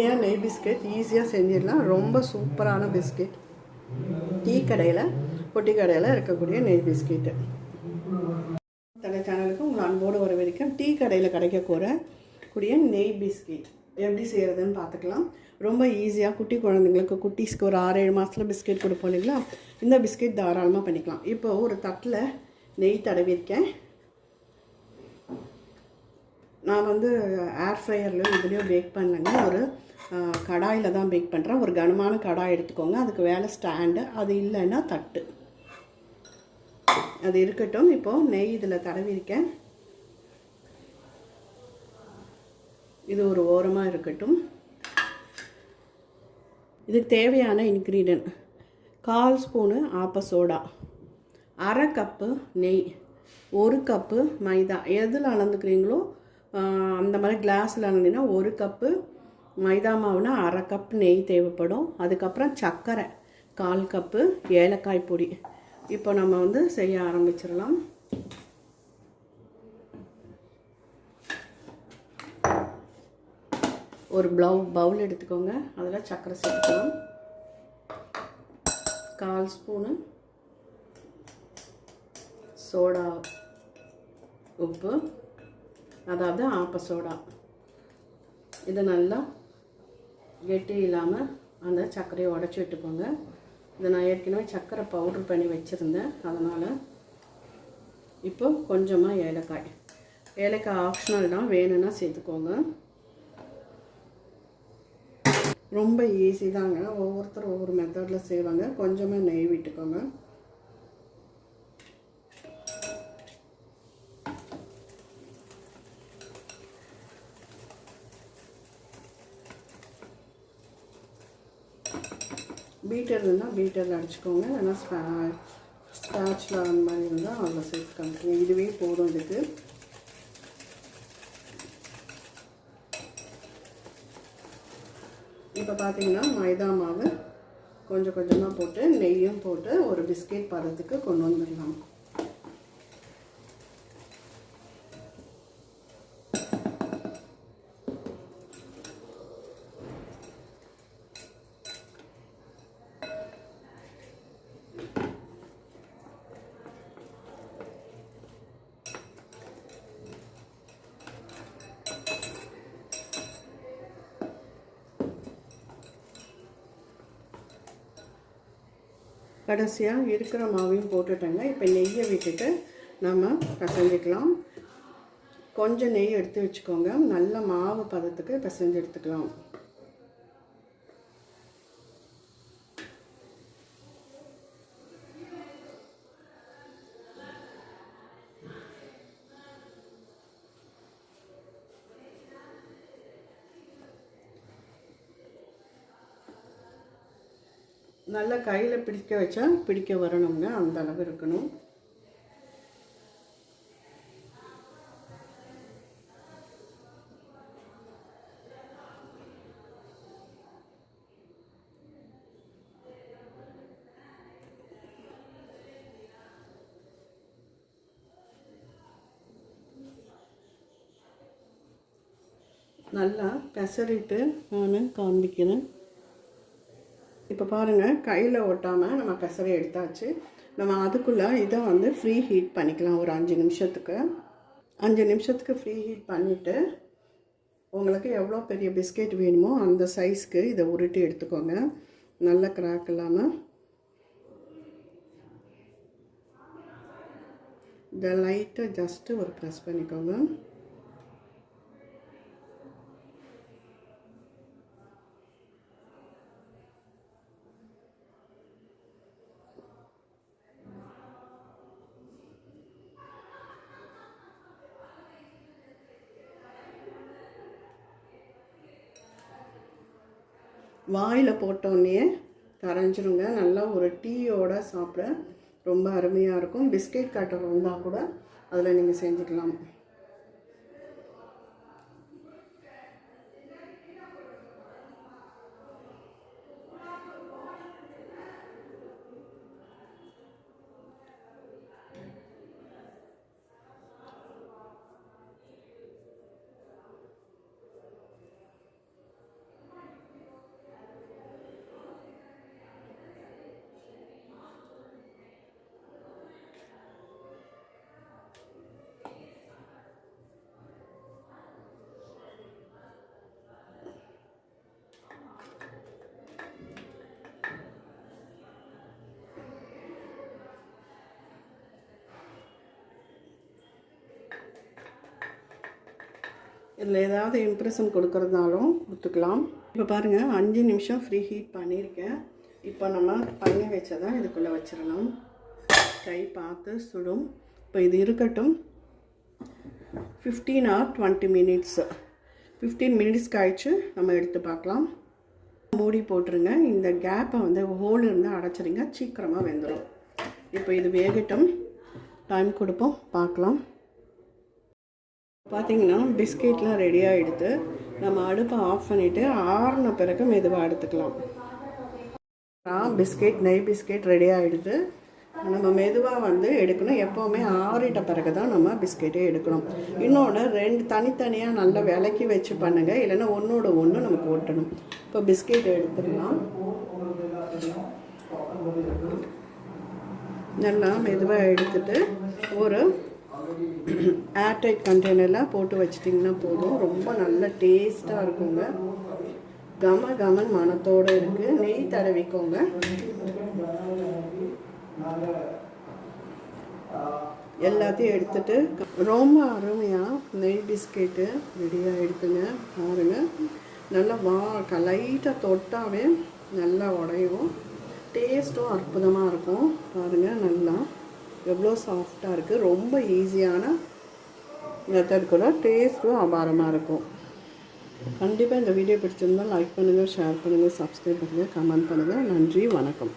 அருமையாக நெய் பிஸ்கெட் ஈஸியாக செஞ்சிடலாம். ரொம்ப சூப்பரான பிஸ்கெட். டீ கடையில் பொட்டி கடையில் இருக்கக்கூடிய நெய் பிஸ்கெட்டு தலை சேனலுக்கு உங்கள் அன்போடு வரவேற்கும் டீ கடையில் கிடைக்கக்கூட கூடிய நெய் பிஸ்கெட். எப்படி செய்கிறதுன்னு பார்த்துக்கலாம். ரொம்ப ஈஸியாக குட்டி குழந்தைங்களுக்கு குட்டீஸ்க்கு ஒரு ஆறு ஏழு மாதத்தில் பிஸ்கெட் கொடுப்போம் இல்லைங்களா? இந்த பிஸ்கெட் தாராளமாக பண்ணிக்கலாம். இப்போ ஒரு தட்டில் நெய் தடவிருக்கேன் நான் வந்து ஏர் ஃப்ரையரில் இதுலேயும் பேக் பண்ணேங்க. ஒரு கடாயில் தான் பேக் பண்ணுறேன் ஒரு கனமான கடாய் எடுத்துக்கோங்க. அதுக்கு வேலை ஸ்டாண்டு அது இல்லைன்னா தட்டு. அது இருக்கட்டும். இப்போது நெய் இதில் தடவிருக்கேன். இது ஒரு ஓரமாக இருக்கட்டும். இதுக்கு தேவையான இன்க்ரீடியன்ட் கால் ஸ்பூனு ஆப்ப சோடா அரை கப்பு நெய் ஒரு கப்பு மைதா. எதில் அளந்துக்கிறீங்களோ அந்த மாதிரி கிளாஸில் இருந்தீங்கன்னா ஒரு கப்பு மைதா மாவுனா அரை கப் நெய் தேவைப்படும். அதுக்கப்புறம் சர்க்கரை கால் கப்பு ஏலக்காய் பொடி. இப்போ நம்ம வந்து செய்ய ஆரம்பிச்சிடலாம். ஒரு ப்ளவு பவுல் எடுத்துக்கோங்க. அதில் சர்க்கரை சேர்த்துக்கலாம். கால் ஸ்பூனு சோடா உப்பு. அதாவது ஆப்பசோடா இது நல்லா கெட்டி இல்லாமல் அந்த சர்க்கரையை உடச்சி விட்டுக்கோங்க. இதை நான் ஏற்கனவே சர்க்கரை பவுட்ரு பண்ணி வச்சுருந்தேன். அதனால் இப்போ கொஞ்சமாக ஏலக்காய். ஏலக்காய் ஆப்ஷனல் தான். வேணும்னா சேர்த்துக்கோங்க. ரொம்ப ஈஸி தாங்க. ஒவ்வொருத்தர் ஒவ்வொரு மெத்தடில் செய்வாங்க. கொஞ்சமாக நெய் விட்டுக்கோங்க. பீட்டர் இருந்தால் பீட்டரில் அடிச்சுக்கோங்க. இல்லைன்னா ஸ்பா ஸ்பேச்சில் அந்த மாதிரி இருந்தால் அதில் சேர்த்துக்காங்க இதுவே போதும் இதுக்கு. இப்போ பார்த்தீங்கன்னா மைதா மாவு கொஞ்சம் கொஞ்சமாக போட்டு நெய்யும் போட்டு ஒரு பிஸ்கெட் பதத்துக்கு கொண்டு வந்துடலாம் கடைசியாக இருக்கிற மாவையும் போட்டுட்டேங்க. இப்போ நெய்யை விட்டுட்டு நம்ம பசஞ்சிக்கலாம். கொஞ்சம் நெய் எடுத்து வச்சுக்கோங்க. நல்ல மாவு பதத்துக்கு பிசைஞ்சு எடுத்துக்கலாம். நல்லா கையில் பிடிக்க வச்சா பிடிக்க வரணுங்க. அந்த அளவு இருக்கணும். நல்லா பெசரிட்டு நான் காண்பிக்கிறேன். இப்போ பாருங்கள் கையில் ஒட்டாமல் நம்ம பெசரை எடுத்தாச்சு. நம்ம அதுக்குள்ளே இதை வந்து ஃப்ரீ ஹீட் பண்ணிக்கலாம் ஒரு அஞ்சு நிமிஷத்துக்கு. அஞ்சு நிமிஷத்துக்கு ஃப்ரீ ஹீட் பண்ணிவிட்டு உங்களுக்கு எவ்வளோ பெரிய பிஸ்கெட் வேணுமோ அந்த சைஸ்க்கு இதை உருட்டி எடுத்துக்கோங்க. நல்ல கிராக் இல்லாமல் இதை லைட்டாக ஜஸ்ட்டு ஒரு ப்ரெஸ் பண்ணிக்கோங்க. வாயில் போட்டோடனே கரைஞ்சிருங்க நல்லா ஒரு டீயோட சாப்பிட ரொம்ப அருமையாக இருக்கும். பிஸ்கெட் கட்டர் இருந்தால் கூட அதில் நீங்கள் செஞ்சுக்கலாம். இதில் ஏதாவது இம்ப்ரெஷன் கொடுக்குறதுனாலும் கொடுத்துக்கலாம். இப்போ பாருங்கள் அஞ்சு நிமிஷம் ஃப்ரீ ஹீட் பண்ணியிருக்கேன். இப்போ நம்ம பண்ணி வச்சதான் இதுக்குள்ளே வச்சிடணும் கை பார்த்து சுடும். இப்போ இது இருக்கட்டும். Fifteen or twenty minutes fifteen minutes கழிச்சு நம்ம எடுத்து பார்க்கலாம். மூடி போட்டுருங்க. இந்த கேப்பை வந்து ஹோல் இருந்தால் அடைச்சிருங்க. சீக்கிரமாக வெந்துடும் இப்போ இது வேகட்டும். டைம் கொடுப்போம். பார்க்கலாம். பார்த்தீங்கன்னா பிஸ்கெட்லாம் ரெடி ஆகிடுது நம்ம அடுப்பை ஆஃப் பண்ணிவிட்டு ஆறுன பிறகு மெதுவாக எடுத்துக்கலாம். பிஸ்கெட் நெய் பிஸ்கெட் ரெடி ஆகிடுது நம்ம மெதுவாக வந்து எடுக்கணும். எப்போவுமே ஆறிட்ட பிறகு தான் நம்ம பிஸ்கெட்டே எடுக்கணும். இன்னொன்று ரெண்டு தனித்தனியாக நல்லா விளக்கி வச்சு பண்ணுங்கள் இல்லைன்னா ஒன்றோட ஒன்று நமக்கு ஒட்டணும் இப்போ பிஸ்கெட் எடுத்துடலாம். நல்லா மெதுவாக எடுத்துட்டு ஒரு ஏர்டைட் கண்டெய்னரில் போட்டு வச்சிட்டிங்கன்னா போதும். ரொம்ப நல்ல டேஸ்ட்டாக இருக்குங்க. கம கமன் மனத்தோடு இருக்குது நெய் தடவிக்கோங்க. எல்லாத்தையும் எடுத்துட்டு ரொம்ப அருமையாக நெய் பிஸ்கெட்டு ரெடியாக எடுத்துங்க பாருங்கள் நல்லா வா லைட்டாக தொட்டாவே நல்லா உடையும். டேஸ்ட்டும் அற்புதமாக இருக்கும். பாருங்கள் நல்லா. எவ்வளோ சாஃப்டாக இருக்குது ரொம்ப ஈஸியான மெத்தட் கூட டேஸ்ட்டும் அபாரமாக இருக்கும். கண்டிப்பாக இந்த வீடியோ பிடிச்சிருந்தால் லைக் பண்ணுங்கள் ஷேர் பண்ணுங்கள் சப்ஸ்கிரைப் பண்ணுங்கள் கமெண்ட் பண்ணுங்கள் நன்றி வணக்கம்.